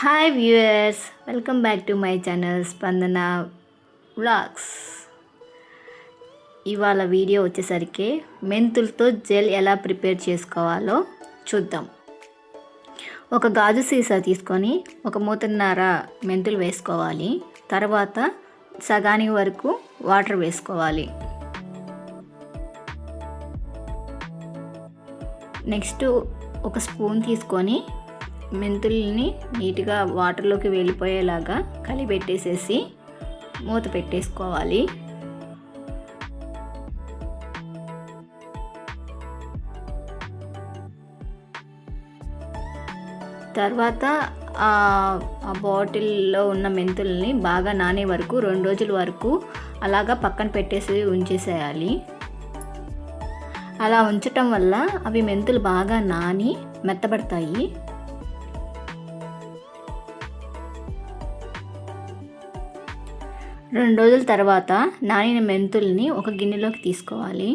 Hi viewers welcome back to my channel Spandana vlogs ఇవాళ video వచ్చేసరికి మెంతులతో gel ఎలా ప్రిపేర్ చేసుకోవాలో చూద్దాం. ఒక గాజు సీసా తీసుకొని ఒక మూతన్నర మెంతులు వేసుకోవాలి. తర్వాత సగానికి వరకు వాటర్ వేసుకోవాలి. నెక్స్ట్ ఒక స్పూన్ తీసుకొని మెంతుల్ని నీట్గా వాటర్లోకి వెళ్ళిపోయేలాగా కలిపెట్టేసేసి మూత పెట్టేసుకోవాలి. తర్వాత ఆ బాటిల్లో ఉన్న మెంతుల్ని బాగా నానే వరకు రెండు రోజుల వరకు అలాగా పక్కన పెట్టేసి ఉంచేసేయాలి. అలా ఉంచటం వల్ల అవి మెంతులు బాగా నాని మెత్తబడతాయి. రెండు రోజుల తర్వాత నానిన మెంతుల్ని ఒక గిన్నెలోకి తీసుకోవాలి.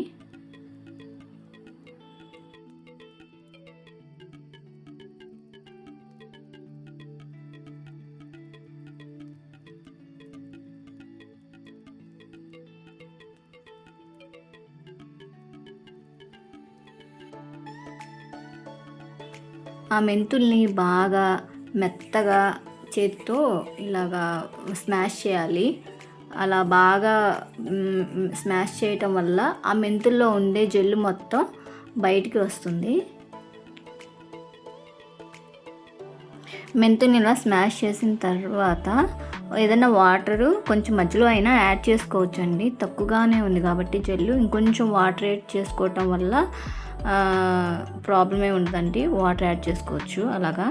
ఆ మెంతుల్ని బాగా మెత్తగా చేత్తో ఇలాగా స్మాష్ చేయాలి. అలా బాగా స్మాష్ చేయటం వల్ల ఆ మెంతుల్లో ఉండే జెల్లు మొత్తం బయటికి వస్తుంది. మెంతుని ఇలా స్మాష్ చేసిన తర్వాత ఏదైనా వాటరు కొంచెం మధ్యలో అయినా యాడ్ చేసుకోవచ్చు అండి తక్కువగానే ఉంది కాబట్టి జెల్లు. ఇంకొంచెం వాటర్ యాడ్ చేసుకోవటం వల్ల ప్రాబ్లమే ఉండదండి. వాటర్ యాడ్ చేసుకోవచ్చు అలాగా.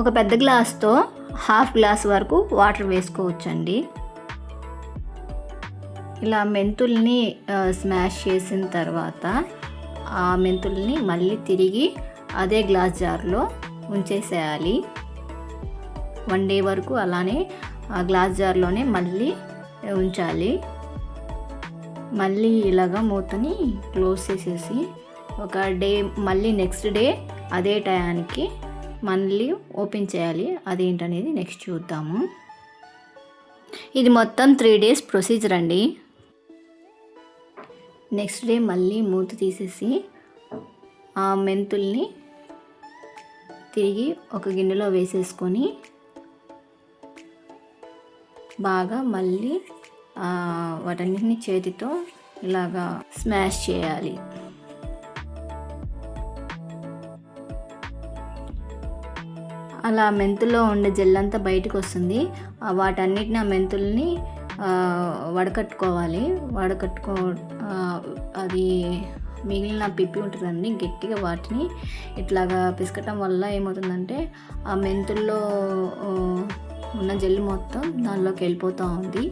ఒక పెద్ద గ్లాస్తో హాఫ్ గ్లాస్ వరకు వాటర్ వేసుకోవచ్చండి. ఇలా మెంతుల్ని స్మాష్ చేసిన తర్వాత ఆ మెంతుల్ని మళ్ళీ తిరిగి అదే గ్లాస్ జార్లో ఉంచేసేయాలి. వన్ డే వరకు అలానే ఆ గ్లాస్ జార్లోనే మళ్ళీ ఉంచాలి. మళ్ళీ ఇలాగా మూతని క్లోజ్ చేసేసి ఒక డే మళ్ళీ నెక్స్ట్ డే అదే టయానికి మళ్ళీ ఓపెన్ చేయాలి. అదేంటనేది నెక్స్ట్ చూద్దాము. ఇది మొత్తం త్రీ డేస్ ప్రొసీజర్ అండి. నెక్స్ట్ డే మళ్ళీ మూత తీసేసి ఆ మెంతుల్ని తిరిగి ఒక గిన్నెలో వేసేసుకొని బాగా మళ్ళీ వాటన్నిటిని చేతితో ఇలాగా స్మాష్ చేయాలి. అలా మెంతుల్లో ఉండే జెల్లంతా బయటకు వస్తుంది వాటన్నిటిని ఆ మెంతుల్ని వడకట్టుకోవాలి. వడకట్టుకో అది మిగిలిన పిప్పి ఉంటుందండి. గట్టిగా వాటిని ఇట్లాగా పిసకటం వల్ల ఏమవుతుందంటే ఆ మెంతుల్లో ఉన్న జెల్లు మొత్తం దానిలోకి వెళ్ళిపోతూ ఉంది.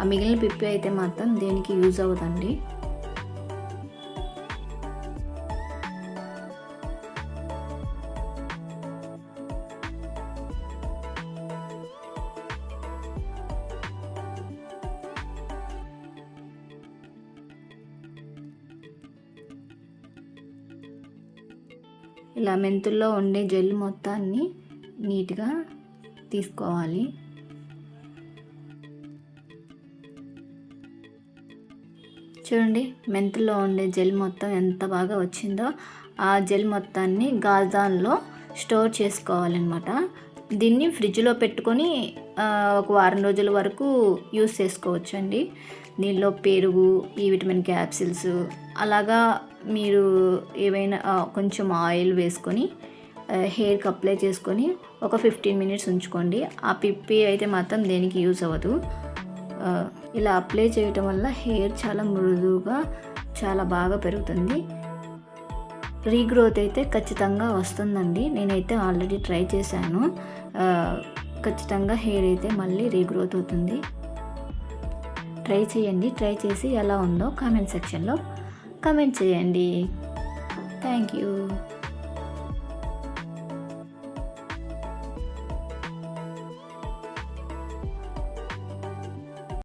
ఆ మిగిలిన పిప్పి అయితే మాత్రం దేనికి యూజ్ అవ్వదండి. ఇలా మెంతుల్లో ఉండే జెల్ మొత్తాన్ని నీట్గా తీసుకోవాలి. చూడండి మెంతుల్లో ఉండే జెల్ మొత్తం ఎంత బాగా వచ్చిందో ఆ జెల్ మొత్తాన్ని గాజాన్లో స్టోర్ చేసుకోవాలన్నమాట. దీన్ని ఫ్రిడ్జ్లో పెట్టుకొని ఒక వారం రోజుల వరకు యూస్ చేసుకోవచ్చు అండి దీనిలో పెరుగు ఈ విటమిన్ క్యాప్సిల్స్ అలాగా మీరు ఏవైనా కొంచెం ఆయిల్ వేసుకొని హెయిర్కి అప్లై చేసుకొని ఒక ఫిఫ్టీన్ మినిట్స్ ఉంచుకోండి. ఆ పిప్పి అయితే మాత్రం దేనికి యూస్ అవ్వదు. ఇలా అప్లై చేయటం వల్ల హెయిర్ చాలా మృదువుగా చాలా బాగా పెరుగుతుంది. రీగ్రోత్ అయితే ఖచ్చితంగా వస్తుందండి. నేనైతే ఆల్రెడీ ట్రై చేశాను. ఖచ్చితంగా హెయిర్ అయితే మళ్ళీ రీగ్రోత్ అవుతుంది. ట్రై చేయండి. ట్రై చేసి ఎలా ఉందో కామెంట్ సెక్షన్లో కామెంట్ చేయండి. Thank you.